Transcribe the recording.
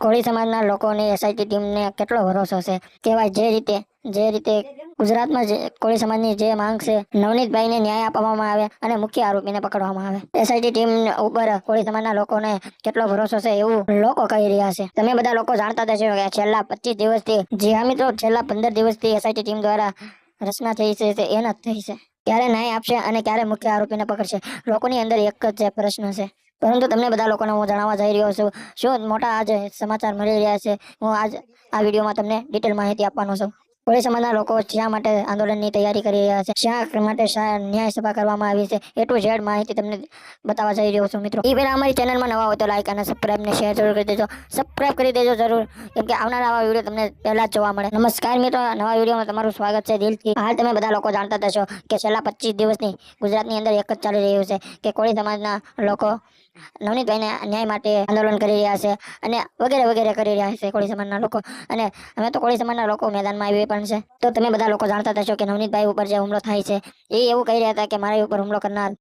કોળી સમાજના લોકોને, એસઆઈટી ટીમને કેટલો ભરોસો છે? કહેવાય જે રીતે જે રીતે ગુજરાતમાં જે કોળી સમાજની જે માંગ છે, નવનીતભાઈને ન્યાય આપવામાં આવે અને મુખ્ય આરોપીને પકડવામાં આવે. એસઆઈટી ટીમ ઉપર કોળી સમાજના લોકોને કેટલો ભરોસો છે એવું લોકો કહી રહ્યા છે. તમે બધા લોકો જાણતા જ કે છેલ્લા પચીસ દિવસથી, જે હા મિત્રો, છેલ્લા પંદર દિવસથી એસઆઈટી ટીમ દ્વારા રચના થઈ છે તે એના થઈ છે. ક્યારે ન્યાય આપશે અને ક્યારે મુખ્ય આરોપીને પકડશે? લોકોની અંદર એક જ પ્રશ્ન છે. પરંતુ તમને બધા લોકોને હું જણાવવા જઈ રહ્યો છું. શું મોટા આજે સમાચાર મળી રહ્યા છે? હું આજ આ વિડીયોમાં તમને ડિટેલ માહિતી આપવાનો છું. કોળી સમાજના લોકો શા માટે આંદોલનની તૈયારી કરી રહ્યા છે? શા માટે ન્યાય સભા કરવામાં આવી છે? એ ટુ ઝેડ માહિતી તમને બતાવવા જઈ રહ્યો છું, મિત્રો. એ પહેલાં અમારી ચેનલમાં નવા હોય તો લાઈક અને સબસ્ક્રાઇબ ને શેર જરૂર કરી દેજો. સબસ્ક્રાઈબ કરી દેજો જરૂર, કેમ કે આવનારા આવા વીડિયો તમને પહેલા જ જોવા મળે. નમસ્કાર, મિત્રો. નવા વિડીયોમાં તમારું સ્વાગત છે દિલથી. હાલ તમે બધા લોકો જાણતા થશો કે છેલ્લા પચીસ દિવસની ગુજરાતની અંદર એક જ ચાલી રહ્યું છે કે કોળી સમાજના લોકો નવનીતભાઈને ન્યાય માટે આંદોલન કરી રહ્યા છે અને વગેરે વગેરે કરી રહ્યા છે કોળી સમાજના લોકો. અને અમે તો કોળી સમાજના લોકો મેદાનમાં આવી પણ છે. તો તમે બધા લોકો જાણતા થશો કે નવનીતભાઈ ઉપર જે હુમલો થાય છે. એ એવું કહી રહ્યા હતા કે મારા ઉપર હુમલો કરનાર